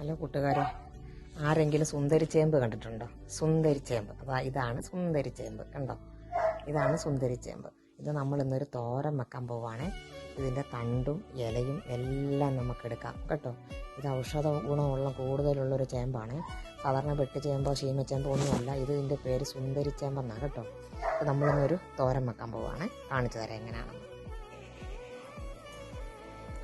Hello കൂട്ടുകാരെ ആരെങ്കിലും സുന്ദരിച്ചേമ്പ് കണ്ടിട്ടുണ്ടോ? സുന്ദരിച്ചേമ്പ് അപ്പോൾ ഇതാണ് സുന്ദരിച്ചേമ്പ് കണ്ടോ? ഇതാണ് സുന്ദരിച്ചേമ്പ് ഇത് നമ്മൾ ഇന്നൊരു തോരൻ വെക്കാൻ പോവാണ്. ഇതിന്റെ തണ്ടും ഇലയും എല്ലാം നമുക്കെടുക്കാം കേട്ടോ? ഇത് ഔഷധ ഗുണമുള്ള കൂടുതലുള്ളൊരു ചേമ്പാണ്. സാധാരണ വെട്ടുചേമ്പോ ശീമച്ചേമ്പോ ഒന്നുമല്ല ഇത് ഇതിന്റെ പേര് സുന്ദരിച്ചേമ്പെന്നാണ് കേട്ടോ? അപ്പോൾ നമ്മളിന്നൊരു തോരൻ വെക്കാൻ പോവാണ്. കാണിച്ചു തരാം എങ്ങനെയാണെന്ന്.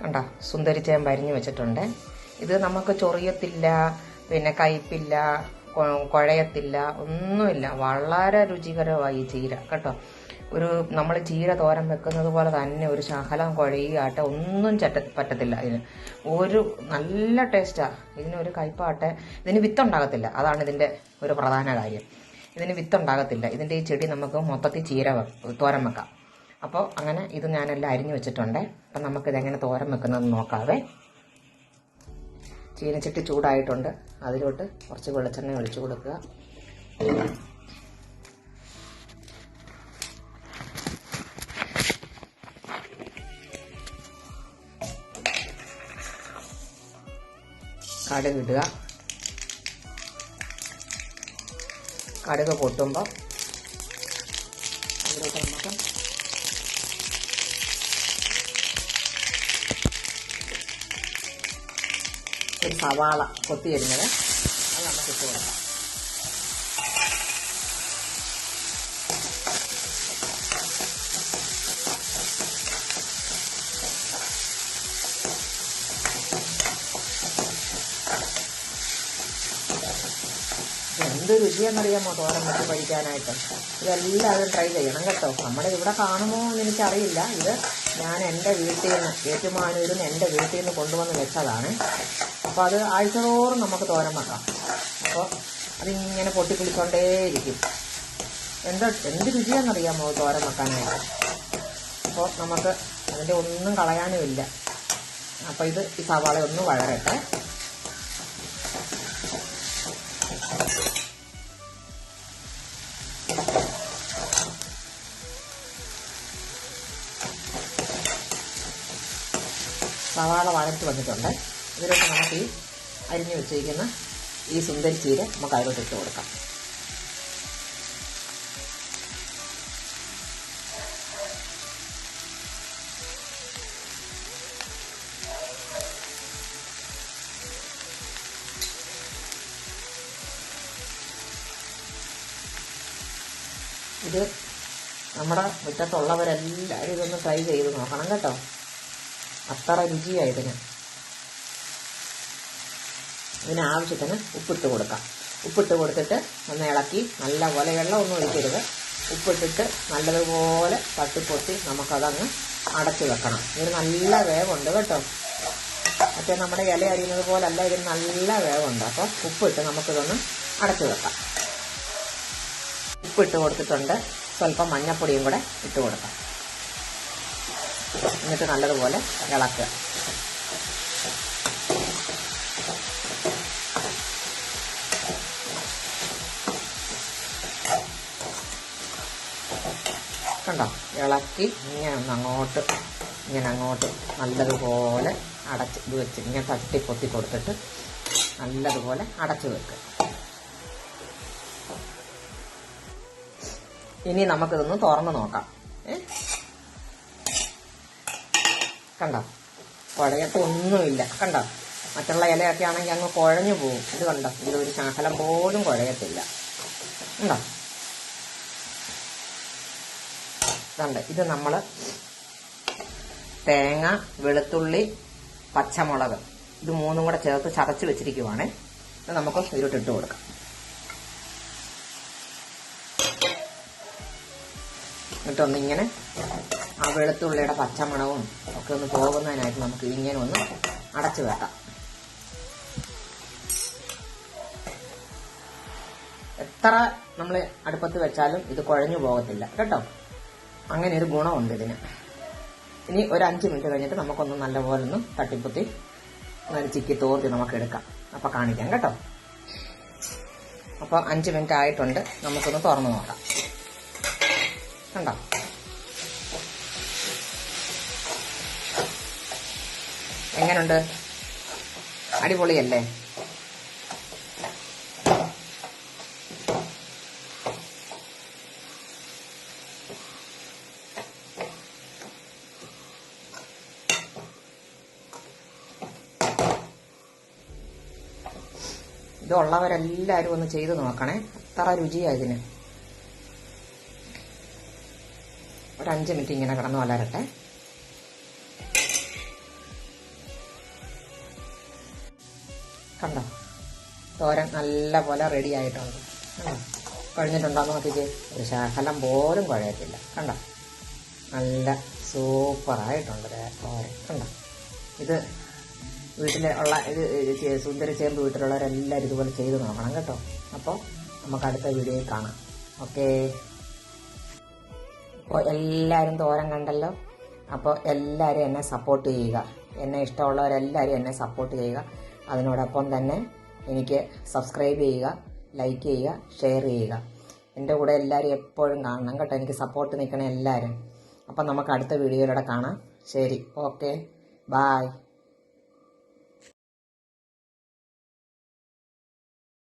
കണ്ടോ? സുന്ദരി ചേമ്പ് അരിഞ്ഞു വെച്ചിട്ടുണ്ട്. ഇത് നമുക്ക് ചൊറിയത്തില്ല പിന്നെ കയ്പില്ല കൊ- കുഴയത്തില്ല ഒന്നുമില്ല. വളരെ രുചികരമായി ചീര കേട്ടോ. ഒരു നമ്മൾ ചീര തോരൻ വെക്കുന്നത് പോലെ തന്നെ ഒരു ശകലം കുഴയുകയാട്ടെ ഒന്നും ചറ്റ പറ്റത്തില്ല ഇതിന്. ഒരു നല്ല ടേസ്റ്റാണ് ഇതിനൊരു കയ്പാട്ടെ ഇതിന് വിത്തുണ്ടാകത്തില്ല. അതാണ് ഇതിന്റെ ഒരു പ്രധാന കാര്യം. ഇതിന് വിത്തുണ്ടാകത്തില്ല. ഇതിന്റെ ഈ ചെടി നമുക്ക് മൊത്തത്തിൽ ചീര തോരം തോരൻ വെക്കാം. അപ്പോൾ അങ്ങനെ ഇത് ഞാനെല്ലാം അരിഞ്ഞു വെച്ചിട്ടുണ്ട്. അപ്പം നമുക്കിതെങ്ങനെ തോരൻ വെക്കുന്നതെന്ന് നോക്കാവേ. ചീനച്ചട്ടി ചൂടായിട്ടുണ്ട്. അതിലോട്ട് കുറച്ച് വെളിച്ചെണ്ണ ഒഴിച്ചു കൊടുക്കുക. കടുക് ഇടുക. കടുക് പൊട്ടുമ്പോൾ അതിലോട്ട് നമുക്ക് ഒരു സവാള കൊത്തി വരുന്നത് അത് നമുക്ക് ഇട്ട് കൊടുക്കാം. എന്ത് രുചിയെന്നറിയാമോ തോരൻ വെച്ച് കഴിക്കാനായിട്ട് ഇതെല്ലാവരും ട്രൈ ചെയ്യണം കേട്ടോ. നമ്മുടെ ഇവിടെ കാണുമോ എന്ന് എനിക്കറിയില്ല. ഇത് ഞാൻ എന്റെ വീട്ടിൽ നിന്ന് ഏറ്റുമാനൂരിൽ നിന്ന് എന്റെ വീട്ടിൽ നിന്ന് കൊണ്ടുവന്ന് വെച്ചതാണ്. അപ്പോൾ അത് ആഴ്ചതോറും നമുക്ക് തോരൻ വെക്കാം. അപ്പോൾ അതിങ്ങനെ പൊട്ടിപ്പിടിച്ചോണ്ടേയിരിക്കും എന്താ എന്ത് രുചിയാണെന്നറിയാമോ തോരൻ വെക്കാനായിട്ട്? അപ്പോൾ നമുക്ക് അതിന്റെ ഒന്നും കളയാനുമില്ല. അപ്പോൾ ഇത് ഈ സവാള ഒന്ന് വഴറട്ടെ. സവാള വഴറ്റി വന്നിട്ടുണ്ട്. ഇതിലോട്ട് നമുക്ക് ഈ അരിഞ്ഞു വെച്ചിരിക്കുന്ന ഈ സുന്ദരി ചീര നമുക്ക് അതിലോട്ട് ഇട്ട് കൊടുക്കാം. ഇത് നമ്മുടെ മുറ്റത്തുള്ളവരെല്ലാവരും ഇതൊന്ന് ട്രൈ ചെയ്ത് നോക്കണം കേട്ടോ. അത്ര രുചിയാണ് ഇതിന് ആവശ്യത്തിന് ഉപ്പിട്ട് കൊടുക്കാം. ഉപ്പിട്ട് കൊടുത്തിട്ട് ഒന്ന് ഇളക്കി നല്ലപോലെ വെള്ളമൊന്നും ഒഴിക്കരുത്. ഉപ്പിട്ടിട്ട് നല്ലതുപോലെ തട്ടിപ്പൊത്തി നമുക്കതങ്ങ് അടച്ചു വെക്കണം. ഇതിന് നല്ല വേവുണ്ട് കേട്ടോ. മറ്റേ നമ്മുടെ ഇല അരിയുന്നത് പോലല്ല ഇതിന് നല്ല വേവുണ്ട്. അപ്പോൾ ഉപ്പിട്ട് നമുക്കിതൊന്ന് അടച്ചു വെക്കാം. ഉപ്പിട്ട് കൊടുത്തിട്ടുണ്ട്. സ്വല്പം മഞ്ഞപ്പൊടിയും കൂടെ ഇട്ട് കൊടുക്കാം. എന്നിട്ട് നല്ലതുപോലെ ഇളക്കുക. കണ്ടോ? ഇളക്കി ഇങ്ങനെ ഒന്ന് അങ്ങോട്ട് ഇങ്ങനെ അങ്ങോട്ട് നല്ലതുപോലെ അടച്ച് ഇത് വെച്ച് ഇങ്ങനെ തട്ടി പൊത്തി കൊടുത്തിട്ട് നല്ലതുപോലെ അടച്ചു വെക്കുക ഇനി നമുക്കിതൊന്ന് തുറന്ന് നോക്കാം. കണ്ടോ? കുഴയത്ത് ഒന്നുമില്ല. കണ്ടോ? മറ്റുള്ള ഇലയൊക്കെ ആണെങ്കിൽ അങ്ങ് കുഴഞ്ഞു പോകും. ഇത് കണ്ടോ? ഇതിലൊരു ശാഖലം പോലും കുഴയത്തില്ല. കണ്ടോ? ഇതുണ്ട് ഇത് നമ്മൾ തേങ്ങ വെളുത്തുള്ളി പച്ചമുളക്. ഇത് മൂന്നും കൂടെ ചേർത്ത് ചതച്ച് വെച്ചിരിക്കുവാണ്. ഇത് നമുക്ക് ഇരുട്ടിട്ട് കൊടുക്കാം. എന്നിട്ടൊന്നിങ്ങനെ ആ വെളുത്തുള്ളിയുടെ പച്ചമുളകും ഒക്കെ ഒന്ന് പോകുന്നതിനായിട്ട് നമുക്ക് ഇതിങ്ങനെ ഒന്ന് അടച്ചു വെക്കാം. എത്ര നമ്മൾ അടുപ്പത്ത് വെച്ചാലും ഇത് കുഴഞ്ഞു പോകത്തില്ല. കേട്ടോ? അങ്ങനെ ഒരു ഗുണമുണ്ട് ഇതിന്. ഇനി ഒരു അഞ്ച് മിനിറ്റ് കഴിഞ്ഞിട്ട് നമുക്കൊന്ന് നല്ലപോലെ ഒന്ന് തട്ടിപ്പൊത്തി നല്ല ചിക്കി തോർത്തി നമുക്ക് എടുക്കാം. അപ്പൊ കാണിക്കാം കേട്ടോ. അപ്പോൾ അഞ്ച് മിനിറ്റ് ആയിട്ടുണ്ട്. നമുക്കൊന്ന് തുറന്നു നോക്കാം. കണ്ടോ? എങ്ങനുണ്ട്? അടിപൊളിയല്ലേ? ഇതുള്ളവരെല്ലാവരും ഒന്ന് ചെയ്ത് നോക്കണേ. അത്ര രുചിയാണ് ഇതിന്. ഒരു അഞ്ച് മിനിറ്റ് ഇങ്ങനെ കിടന്ന് വളരട്ടെ കണ്ടോ? തോരൻ നല്ല പോലെ റെഡി ആയിട്ടുണ്ട്. കണ്ടോ? കുഴഞ്ഞിട്ടുണ്ടോ എന്ന് നോക്കിക്കേ. ഒരു ശകലം പോലും കുഴയത്തില്ല. കണ്ടോ? നല്ല സൂപ്പറായിട്ടുണ്ട് തോരൻ. കണ്ടോ? ഇത് ഇത് സുന്ദര ചേർന്ന് വീട്ടിലുള്ളവരെല്ലാവരും ഇതുപോലെ ചെയ്ത് നോക്കണം കേട്ടോ. അപ്പോൾ നമുക്ക് അടുത്ത വീഡിയോയിൽ കാണാം. ഓക്കേ. അപ്പോൾ എല്ലാവരും തോരൻ കണ്ടല്ലോ? അപ്പോൾ എല്ലാവരും എന്നെ സപ്പോർട്ട് ചെയ്യുക. എന്നെ ഇഷ്ടമുള്ളവരെല്ലാവരും എന്നെ സപ്പോർട്ട് ചെയ്യുക. അതിനോടൊപ്പം തന്നെ എനിക്ക് സബ്സ്ക്രൈബ് ചെയ്യുക ലൈക്ക് ചെയ്യുക ഷെയർ ചെയ്യുക. എന്റെ കൂടെ എല്ലാവരും എപ്പോഴും കാണണം കേട്ടോ. എനിക്ക് സപ്പോർട്ട് നിൽക്കണം എല്ലാവരും അപ്പം നമുക്ക് അടുത്ത വീഡിയോയിലൂടെ കാണാം. ശരി. ഓക്കെ. ബായ്